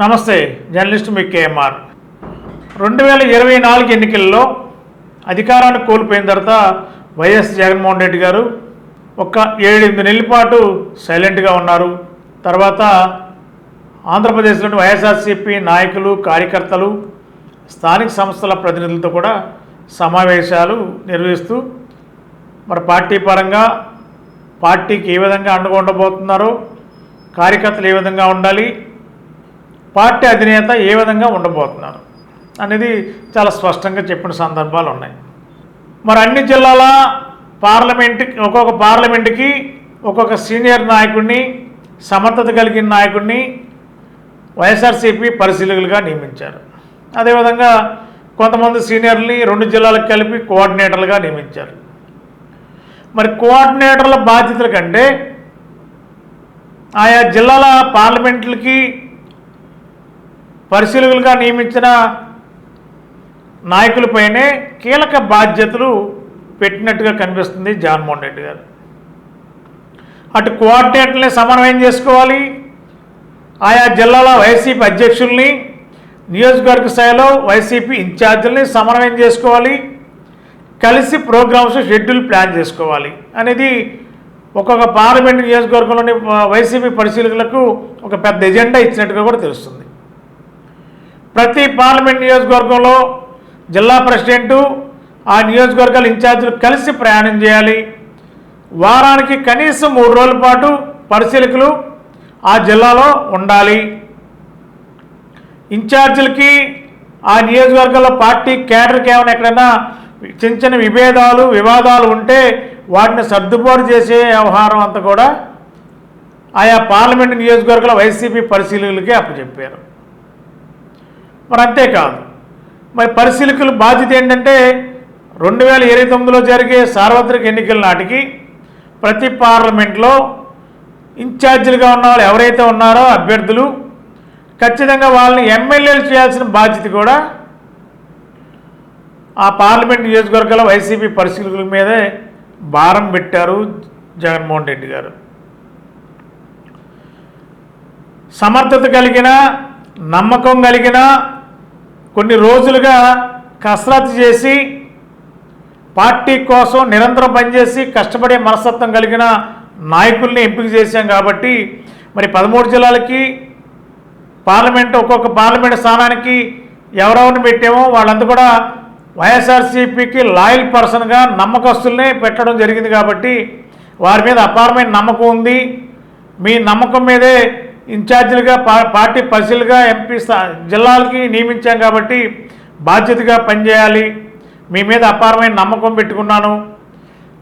నమస్తే జర్నలిస్ట్ మీ కేఎంఆర్. రెండు వేల ఇరవై నాలుగు ఎన్నికల్లో అధికారాన్ని కోల్పోయిన తర్వాత వైఎస్ జగన్మోహన్ రెడ్డి గారు ఒక ఏడెనిమిది నెలల పాటు సైలెంట్గా ఉన్నారు. తర్వాత ఆంధ్రప్రదేశ్లోని వైఎస్ఆర్సీపీ నాయకులు కార్యకర్తలు స్థానిక సంస్థల ప్రతినిధులతో కూడా సమావేశాలు నిర్వహిస్తూ మరి పార్టీ పరంగా పార్టీకి ఏ విధంగా అండగా ఉండబోతున్నారో కార్యకర్తలు ఏ విధంగా ఉండాలి పార్టీ అధినేత ఏ విధంగా ఉండబోతున్నారు అనేది చాలా స్పష్టంగా చెప్పిన సందర్భాలు ఉన్నాయి. మరి అన్ని జిల్లాల పార్లమెంట్కి ఒక్కొక్క పార్లమెంట్కి ఒక్కొక్క సీనియర్ నాయకుడిని సమర్థత కలిగిన నాయకుడిని వైఎస్ఆర్సీపీ పరిశీలకులుగా నియమించారు. అదేవిధంగా కొంతమంది సీనియర్ని రెండు జిల్లాలకు కలిపి కోఆర్డినేటర్లుగా నియమించారు. మరి కోఆర్డినేటర్ల బాధ్యతల కంటే ఆయా జిల్లాల పార్లమెంట్లకి పరిశీలకులుగా నియమించిన నాయకులపైనే కీలక బాధ్యతలు పెట్టినట్టుగా కనిపిస్తుంది జగన్మోహన్ రెడ్డి గారు. అటు కోఆర్డినేటర్ని సమన్వయం చేసుకోవాలి. ఆయా జిల్లాల వైసీపీ అధ్యక్షుల్ని నియోజకవర్గ స్థాయిలో వైసీపీ ఇన్ఛార్జీలని సమన్వయం చేసుకోవాలి. కలిసి ప్రోగ్రామ్స్ షెడ్యూల్ ప్లాన్ చేసుకోవాలి అనేది ఒక్కొక్క పార్లమెంట్ నియోజకవర్గంలోని వైసీపీ పరిశీలకులకు ఒక పెద్ద ఎజెండా ఇచ్చినట్టుగా కూడా తెలుస్తుంది. ప్రతి పార్లమెంట్ నియోజకవర్గంలో జిల్లా ప్రెసిడెంటు ఆ నియోజకవర్గాల ఇన్ఛార్జీలు కలిసి ప్రయాణం చేయాలి. వారానికి కనీసం మూడు రోజుల పాటు పరిశీలకులు ఆ జిల్లాలో ఉండాలి. ఇన్ఛార్జీలకి ఆ నియోజకవర్గంలో పార్టీ కేడర్కి ఏమైనా ఎక్కడైనా చిన్న చిన్న విభేదాలు వివాదాలు ఉంటే వాటిని సర్దుబాటు చేసే వ్యవహారం అంతా కూడా ఆయా పార్లమెంటు నియోజకవర్గాల వైసీపీ పరిశీలకులకే అప్పచెప్పారు. మరి అంతేకాదు మరి పరిశీలకులు బాధ్యత ఏంటంటే రెండు వేల ఇరవై తొమ్మిదిలో జరిగే సార్వత్రిక ఎన్నికల నాటికి ప్రతి పార్లమెంట్లో ఇన్ఛార్జీలుగా ఉన్న వాళ్ళు ఎవరైతే ఉన్నారో అభ్యర్థులు ఖచ్చితంగా వాళ్ళని ఎమ్మెల్యేలు చేయాల్సిన బాధ్యత కూడా ఆ పార్లమెంట్ నియోజకవర్గాల వైసీపీ పరిశీలకుల మీదే భారం పెట్టారు జగన్మోహన్ రెడ్డి గారు. సమర్థత కలిగిన నమ్మకం కలిగిన కొన్ని రోజులుగా కసరత్తు చేసి పార్టీ కోసం నిరంతరం పనిచేసి కష్టపడే మనస్తత్వం కలిగిన నాయకుల్ని ఎంపిక చేశాం కాబట్టి మరి పదమూడు జిల్లాలకి పార్లమెంట్ ఒక్కొక్క పార్లమెంట్ స్థానానికి ఎవరెవరిని పెట్టామో వాళ్ళంతా కూడా వైఎస్ఆర్సీపీకి లాయల్ పర్సన్గా నమ్మకస్తుల్ని పెట్టడం జరిగింది కాబట్టి వారి మీద అపారమైన నమ్మకం ఉంది. మీ నమ్మకం మీదే ఇన్ఛార్జీలుగా పా పార్టీ పరిశీలుగా ఎంపీ జిల్లాలకి నియమించాం కాబట్టి బాధ్యతగా పనిచేయాలి. మీ మీద అపారమైన నమ్మకం పెట్టుకున్నాను.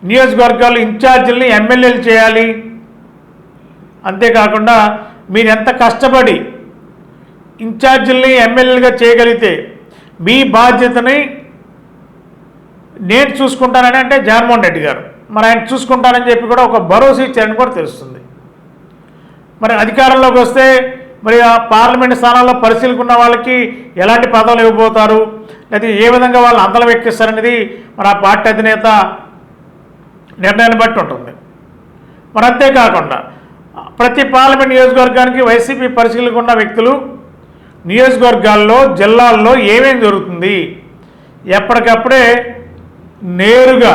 నియోజకవర్గాలు ఇన్ఛార్జీలని ఎమ్మెల్యేలు చేయాలి. అంతేకాకుండా మీరు ఎంత కష్టపడి ఇన్ఛార్జీలని ఎమ్మెల్యేలుగా చేయగలిగితే మీ బాధ్యతని నేను చూసుకుంటానని అంటే జగన్మోహన్ రెడ్డి గారు. మరి ఆయన చూసుకుంటానని చెప్పి కూడా ఒక భరోసా ఇచ్చారని కూడా తెలుస్తుంది. మరి అధికారంలోకి వస్తే మరి ఆ పార్లమెంట్ స్థానాల్లో పరిశీలికున్న వాళ్ళకి ఎలాంటి పదవులు ఇవ్వబోతారు? లేదా ఏ విధంగా వాళ్ళు అందలం ఎక్కిస్తారనేది మరి ఆ పార్టీ అధినేత నిర్ణయాన్ని బట్టి ఉంటుంది. మరి అంతేకాకుండా ప్రతి పార్లమెంట్ నియోజకవర్గానికి వైసీపీ పరిశీలికున్న వ్యక్తులు నియోజకవర్గాల్లో జిల్లాల్లో ఏమేం జరుగుతుంది? ఎప్పటికప్పుడే నేరుగా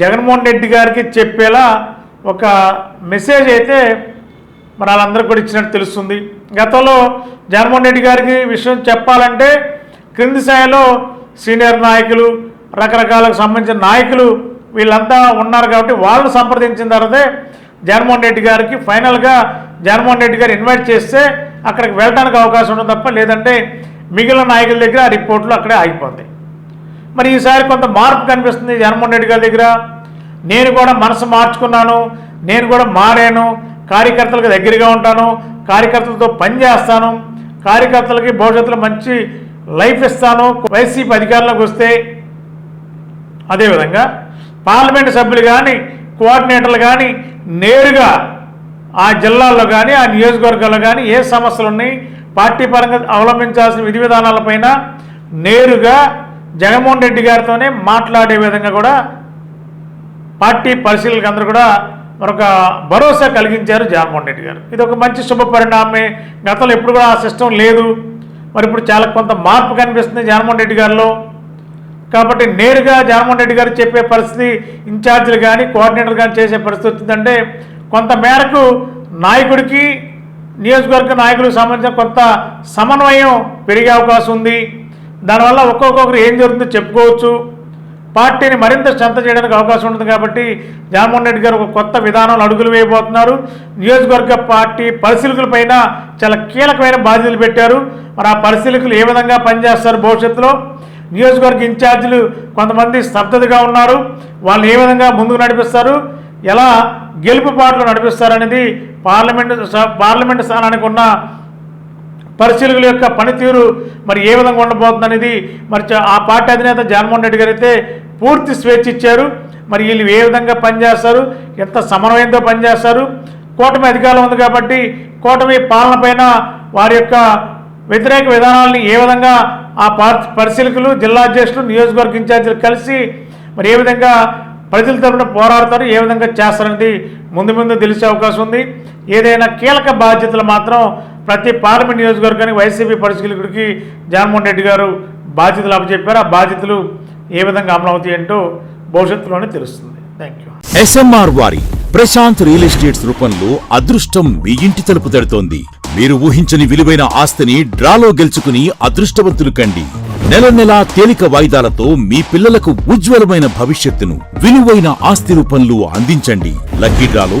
జగన్మోహన్ రెడ్డి గారికి చెప్పేలా ఒక మెసేజ్ అయితే మరి వాళ్ళందరికీ కూడా ఇచ్చినట్టు తెలుస్తుంది. గతంలో జగన్మోహన్ రెడ్డి గారికి విషయం చెప్పాలంటే క్రింది స్థాయిలో సీనియర్ నాయకులు రకరకాలకు సంబంధించిన నాయకులు వీళ్ళంతా ఉన్నారు కాబట్టి వాళ్ళని సంప్రదించిన తర్వాతే జగన్మోహన్ రెడ్డి గారికి ఫైనల్గా జగన్మోహన్ రెడ్డి గారు ఇన్వైట్ చేస్తే అక్కడికి వెళ్ళడానికి అవకాశం ఉండదు తప్ప లేదంటే మిగిలిన నాయకుల దగ్గర ఆ రిపోర్ట్లు అక్కడే ఆగిపోతాయి. మరి ఈసారి కొంత మార్పు కనిపిస్తుంది జగన్మోహన్ రెడ్డి గారి దగ్గర. నేను కూడా మనసు మార్చుకున్నాను నేను కూడా మారాను కార్యకర్తలకు దగ్గరగా ఉంటాను కార్యకర్తలతో పని చేస్తాను కార్యకర్తలకి భవిష్యత్తులో మంచి లైఫ్ ఇస్తాను. వైసీపీ అధికారంలోకి వస్తే అదేవిధంగా పార్లమెంట్ సభ్యులు కానీ కోఆర్డినేటర్లు కానీ నేరుగా ఆ జిల్లాల్లో కానీ ఆ నియోజకవర్గాల్లో కానీ ఏ సమస్యలు ఉన్నాయి పార్టీ పరంగా అవలంబించాల్సిన విధి విధానాలపైన నేరుగా జగన్మోహన్ రెడ్డి గారితోనే మాట్లాడే విధంగా కూడా పార్టీ పరిశీలకులు అందరూ కూడా మరొక భరోసా కలిగించారు జగన్మోహన్ రెడ్డి గారు. ఇది ఒక మంచి శుభ పరిణామమే గతంలో ఎప్పుడు కూడా ఆ సిస్టమ్ లేదు. మరి ఇప్పుడు చాలా కొంత మార్పు కనిపిస్తుంది జగన్మోహన్ రెడ్డి గారిలో. కాబట్టి నేరుగా జగన్మోహన్ రెడ్డి గారు చెప్పే పరిస్థితి ఇన్ఛార్జీలు కానీ కోఆర్డినేటర్ కానీ చేసే పరిస్థితి వచ్చిందంటే కొంత మేరకు నాయకుడికి నియోజకవర్గ నాయకులకు సంబంధించిన కొంత సమన్వయం పెరిగే అవకాశం ఉంది. దానివల్ల ఒక్కొక్కరు ఏం జరుగుతుందో చెప్పుకోవచ్చు. పార్టీని మరింత శ్రద్ధ చేయడానికి అవకాశం ఉంటుంది కాబట్టి జగన్మోహన్ రెడ్డి గారు ఒక కొత్త విధానంలో అడుగులు వేయబోతున్నారు. నియోజకవర్గ పార్టీ పరిశీలకులపైన చాలా కీలకమైన బాధ్యతలు పెట్టారు. మరి ఆ పరిశీలకులు ఏ విధంగా పనిచేస్తారు భవిష్యత్తులో? నియోజకవర్గ ఇన్ఛార్జీలు కొంతమంది స్తబ్దతగా ఉన్నారు. వాళ్ళు ఏ విధంగా ముందుకు నడిపిస్తారు? ఎలా గెలుపు పాటలు నడిపిస్తారు అనేది పార్లమెంటు పార్లమెంటు స్థానానికి ఉన్న పరిశీలకుల యొక్క పనితీరు మరి ఏ విధంగా ఉండబోతుంది అనేది మరి ఆ పార్టీ అధినేత జగన్మోహన్ రెడ్డి గారు అయితే పూర్తి స్వేచ్ఛ ఇచ్చారు. మరి వీళ్ళు ఏ విధంగా పనిచేస్తారు? ఎంత సమన్వయంతో పనిచేస్తారు? కూటమి అధికారం ఉంది కాబట్టి కూటమి పాలన పైన వారి యొక్క వ్యతిరేక విధానాలని ఏ విధంగా ఆ పార్ పరిశీలకులు జిల్లా అధ్యక్షులు నియోజకవర్గ ఇన్ఛార్జీలు కలిసి మరి ఏ విధంగా ప్రజల తరపున పోరాడతారు ఏ విధంగా చేస్తారనేది ముందు ముందు తెలిసే అవకాశం ఉంది. ఏదైనా కీలక బాధ్యతలు మాత్రం ప్రతి పార్లమెంట్ నియోజకవర్గానికి వైసీపీ పరిశీలకుడికి జగన్మోహన్ రెడ్డి గారు బాధ్యతలు అప్పచెప్పారు. ఆ బాధ్యతలు ఏ విధంగా అమలవుతాయి ఏంటో భవిష్యత్తులోనే తెలుస్తుంది. థ్యాంక్ యూ ఎస్ఎంఆర్ వారి ప్రశాంత్ రియల్ ఎస్టేట్స్ రూపంలో అదృష్టం మీ ఇంటి తలుపు తడుతోంది. మీరు ఊహించని విలువైన ఆస్తిని డ్రాలో గెలుచుకుని అదృష్టవంతులు కండి. నెల నెలా తేలిక వాయిదాలతో మీ పిల్లలకు ఉజ్వలమైన భవిష్యత్తును విలువైన ఆస్తి రూపంలో అందించండి. లక్కీ డ్రాలో